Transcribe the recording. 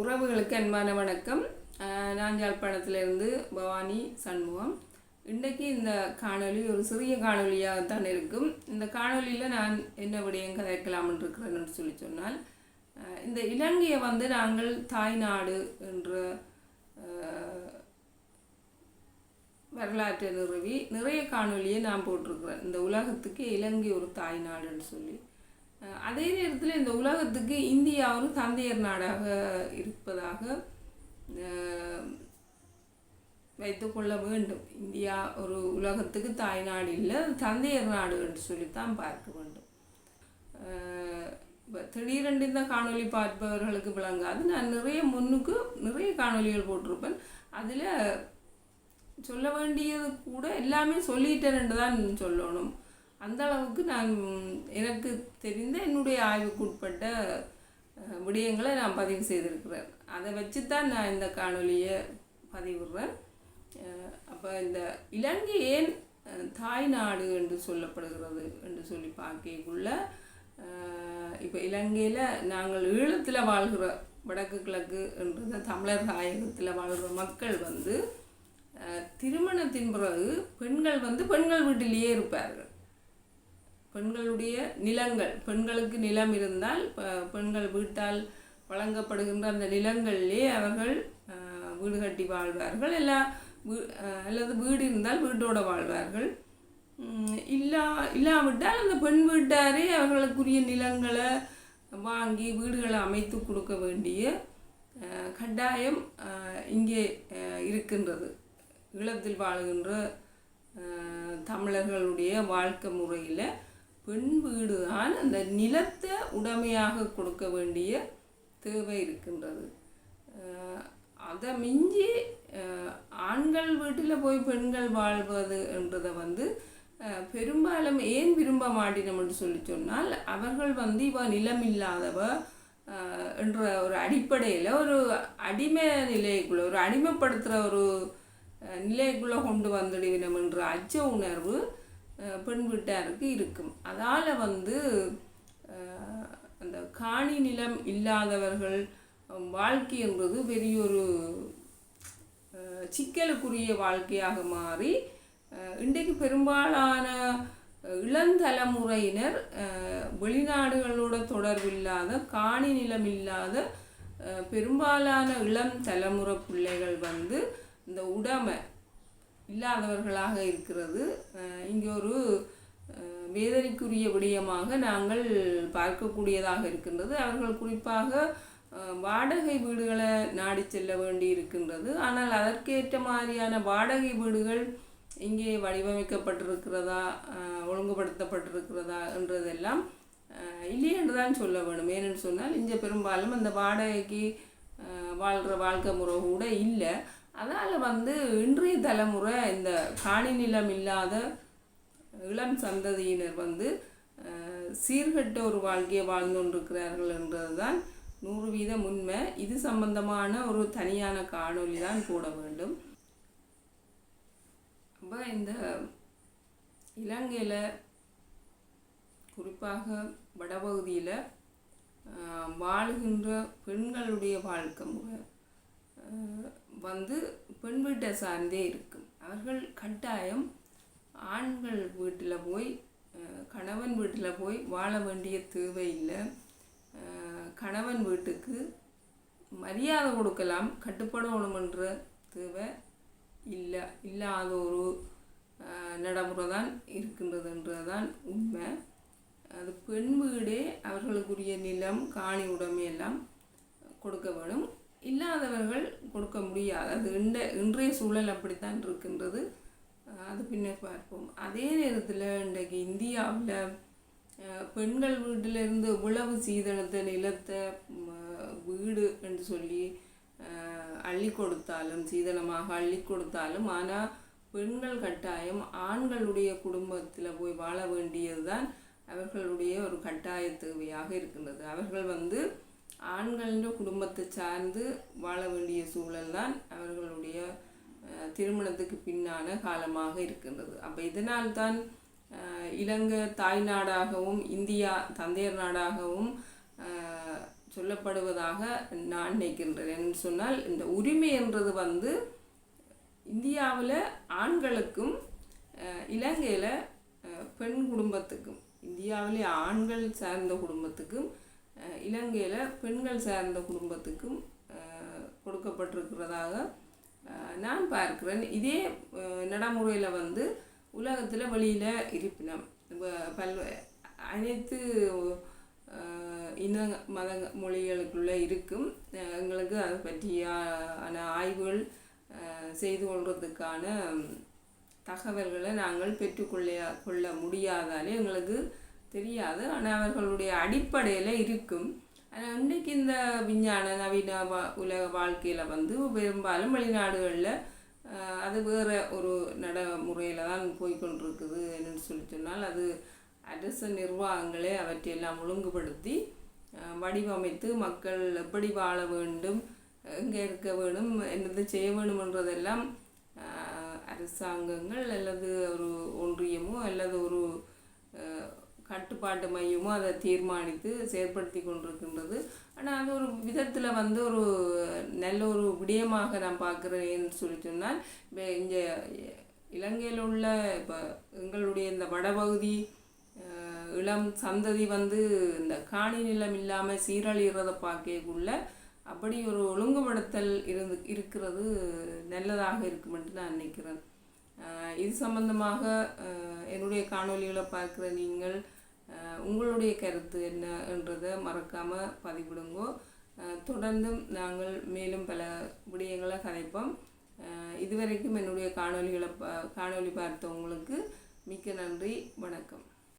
உறவுகளுக்கு அன்பான வணக்கம். நான் யாழ்ப்பாணத்திலிருந்து பவானி சண்முகம். இன்றைக்கு இந்த காணொலி ஒரு சிறிய காணொளியாகத்தான் இருக்கும். இந்த காணொலியில் நான் என்ன விடயம் கதைக்கலாம்னு இருக்கிறேன்னு சொல்லி சொன்னால் இந்த இலங்கையை வந்து நாங்கள் தாய்நாடு என்ற வரலாற்றை நிறுவி நிறைய காணொலியை நான் போட்டிருக்கிறேன். இந்த உலகத்துக்கு இலங்கை ஒரு தாய் நாடுன்னு சொல்லி. அதே நேரத்தில் இந்த உலகத்துக்கு இந்தியா ஒரு தந்தையர் நாடாக இருப்பதாக வைத்துக்கொள்ள வேண்டும். இந்தியா ஒரு உலகத்துக்கு தாய் நாடு இல்லை தந்தையர் நாடு என்று சொல்லித்தான் பார்க்க வேண்டும். இப்போ திடீரென்று இந்த காணொளி பார்ப்பவர்களுக்கு விளங்காது. நான் நிறைய முன்னுக்கு நிறைய காணொலிகள் போட்டிருப்பேன். அதில் சொல்ல வேண்டியது கூட எல்லாமே சொல்லிட்டேன்னு தான் சொல்லணும். அந்த அளவுக்கு நான் எனக்கு தெரிந்த என்னுடைய ஆய்வுக்குட்பட்ட விடயங்களை நான் பதிவு செய்திருக்கிறேன். அதை வச்சு தான் நான் இந்த காணொலியை பதிவிடுறேன் அப்போ இந்த இலங்கை ஏன் தாய் நாடு என்று சொல்லப்படுகிறது என்று சொல்லி பார்க்கக்குள்ள இப்போ இலங்கையில் நாங்கள் ஈழத்தில் வாழ்கிற வடக்கு கிழக்கு என்ற தமிழர் தாயகத்தில் வாழ்கிற மக்கள் வந்து திருமணத்தின் பிறகு பெண்கள் வந்து பெண்கள் வீட்டிலேயே இருப்பார்கள். பெண்களுடைய நிலங்கள் பெண்களுக்கு நிலம் இருந்தால் பெண்கள் வீட்டால் வழங்கப்படுகின்ற அந்த நிலங்களிலே அவர்கள் வீடு கட்டி வாழ்வார்கள். எல்லா அல்லது வீடு இருந்தால் வீட்டோட வாழ்வார்கள். இல்லா இல்லாவிட்டால் அந்த பெண் வீட்டாரே அவர்களுக்குரிய நிலங்களை வாங்கி வீடுகளை அமைத்து கொடுக்க வேண்டிய கட்டாயம் இங்கே இருக்கின்றது. ஈழத்தில் வாழுகின்ற தமிழர்களுடைய வாழ்க்கை முறையில் பெண் வீடு தான் அந்த நிலத்தை உடைமையாக கொடுக்க வேண்டிய தேவை இருக்கின்றது. அதை மிஞ்சி ஆண்கள் வீட்டில் போய் பெண்கள் வாழ்வது என்றதை வந்து பெரும்பாலும் ஏன் விரும்ப மாட்டினோம் என்று சொல்லி சொன்னால் அவர்கள் வந்து இவ நிலம் இல்லாதவ என்ற ஒரு அடிப்படையில் ஒரு அடிமை நிலைக்குள்ள ஒரு அடிமைப்படுத்துகிற ஒரு நிலைக்குள்ளே கொண்டு வந்துடுவினம் என்ற அச்ச உணர்வு பெண் வீட்டாருக்கு இருக்கும். அதால் வந்து அந்த காணி நிலம் இல்லாதவர்கள் வாழ்க்கை என்பது பெரிய ஒரு சிக்கலுக்குரிய வாழ்க்கையாக மாறி இன்றைக்கு பெரும்பாலான இளந்தலைமுறையினர் வெளிநாடுகளோட தொடர்பில்லாத காணி நிலம் இல்லாத பெரும்பாலான இளம் தலைமுறை பிள்ளைகள் வந்து இந்த உடமை இல்லாதவர்களாக இருக்கிறது. இங்கே ஒரு வேதனைக்குரிய விடயமாக நாங்கள் பார்க்கக்கூடியதாக இருக்கின்றது. அவர்கள் குறிப்பாக வாடகை வீடுகளை நாடி செல்ல வேண்டி இருக்கின்றது. ஆனால் அதற்கேற்ற மாதிரியான வாடகை வீடுகள் இங்கே வடிவமைக்கப்பட்டிருக்கிறதா ஒழுங்குபடுத்தப்பட்டிருக்கிறதா என்றதெல்லாம் இல்லை என்று தான் சொல்ல வேணும். ஏனென்று சொன்னால் இங்கே பெரும்பாலும் அந்த வாடகைக்கு வாழ்கிற வாழ்க்கை முறை கூட இல்லை. அதனால் வந்து இன்றைய தலைமுறை இந்த காணி நிலம் இல்லாத இளம் சந்ததியினர் வந்து சீர்கட்ட சீர்கெட்ட ஒரு வாழ்க்கையை வாழ்ந்து கொண்டிருக்கிறார்கள் என்றது தான் நூறு வீதம் உண்மை. இது சம்பந்தமான ஒரு தனியான காணொளி தான் போட வேண்டும். அப்போ இந்த இலங்கையில் குறிப்பாக வடபகுதியில் வாழுகின்ற பெண்களுடைய வாழ்க்கை முறை. வந்து பெண் வீட்டை சார்ந்தே இருக்கும். அவர்கள் கட்டாயம் ஆண்கள் வீட்டில் போய் கணவன் வீட்டில் போய் வாழ வேண்டிய தேவை இல்லை. கணவன் வீட்டுக்கு மரியாதை கொடுக்கலாம் கட்டுப்படணுமென்ற தேவை இல்லை இல்லாத ஒரு நடைமுறை தான் இருக்கின்றதுன்றதுதான் உண்மை. அது பெண் வீடே அவர்களுக்குரிய நிலம் காணி உடைமை எல்லாம் கொடுக்க வேணும். இல்லாதவர்கள் கொடுக்க முடியாது. அது இன்ற இன்றைய சூழல் அப்படித்தான் இருக்கின்றது. அது பின்னர் பார்ப்போம். அதே நேரத்தில் இன்றைக்கு இந்தியாவில் பெண்கள் வீட்டிலிருந்து இவ்வளவு சீதனத்தை நிலத்தை வீடு என்று சொல்லி அள்ளி கொடுத்தாலும் சீதனமாக அள்ளி கொடுத்தாலும் ஆனால் பெண்கள் கட்டாயம் ஆண்களுடைய குடும்பத்தில் போய் வாழ வேண்டியது தான் அவர்களுடைய ஒரு கட்டாய தேவையாக இருக்கின்றது. அவர்கள் வந்து ஆண்களின் குடும்பத்தை சார்ந்து வாழ வேண்டிய சூழல் தான் அவர்களுடைய திருமணத்துக்கு பின்னான காலமாக இருக்கின்றது. அப்போ இதனால்தான் தான் இலங்கை தாய் நாடாகவும் இந்தியா தந்தையர் நாடாகவும் சொல்லப்படுவதாக நான் நினைக்கின்றேன். என்று சொன்னால் இந்த உரிமை என்றது வந்து இந்தியாவில் ஆண்களுக்கும் இலங்கையில் பெண் குடும்பத்துக்கும் இந்தியாவிலே ஆண்கள் சார்ந்த குடும்பத்துக்கும் இலங்கையில் பெண்கள் சார்ந்த குடும்பத்துக்கும் கொடுக்கப்பட்டிருக்கிறதாக நான் பார்க்கிறேன். இதே நடைமுறையில் வந்து உலகத்தில் வெளியில் இருப்பினம். பல் அனைத்து இன மத மொழிகளுக்குள்ளே இருக்கும் எங்களுக்கு அதை பற்றியான ஆய்வுகள் செய்து கொள்வதற்கான தகவல்களை நாங்கள் பெற்றுக்கொள்ள கொள்ள முடியாதாலே எங்களுக்கு தெரியாது. ஆனால் அவர்களுடைய அடிப்படையில் இருக்கும். ஆனால் இன்றைக்கு இந்த விஞ்ஞான நவீன வா உலக வாழ்க்கையில் வந்து பெரும்பாலும் வெளிநாடுகளில் அது வேறு ஒரு நடைமுறையில் தான் போய்க்கொண்டிருக்குது என்னென்னு சொல்லி சொன்னால் அது அரச நிர்வாகங்களே அவற்றையெல்லாம் ஒழுங்குபடுத்தி வடிவமைத்து மக்கள் எப்படி வாழ வேண்டும் எங்கே இருக்க வேணும் என்னது செய்ய வேணுமென்றதெல்லாம் அரசாங்கங்கள் அல்லது ஒரு ஒன்றியமோ அல்லது ஒரு கட்டுப்பாட்டு மையமும் அதை தீர்மானித்து செயற்படுத்தி கொண்டிருக்கின்றது. ஆனால் அது ஒரு விதத்தில் வந்து ஒரு நல்ல ஒரு விடயமாக நான் பார்க்குறேன்னு சொல்லி சொன்னால் இப்போ இங்கே இலங்கையில் உள்ள இப்போ எங்களுடைய இந்த வடபகுதி இளம் சந்ததி வந்து இந்த காணி நிலம் இல்லாமல் சீரழிகிறத பார்க்கக்குள்ள அப்படி ஒரு ஒழுங்குபடுத்தல் இருந்து இருக்கிறது நல்லதாக இருக்குமென்று நான் நினைக்கிறேன். இது சம்பந்தமாக என்னுடைய காணொளிகளை பார்க்குற நீங்கள் உங்களுடைய கருத்து என்னன்றதை மறக்காமல் பதிவிடுங்கோ. தொடர்ந்தும் நாங்கள் மேலும் பல விடயங்களை கதைப்போம் இதுவரைக்கும் என்னுடைய காணொளிகளை காணொலி காணொளி பார்த்தவங்களுக்கு மிக்க நன்றி வணக்கம்.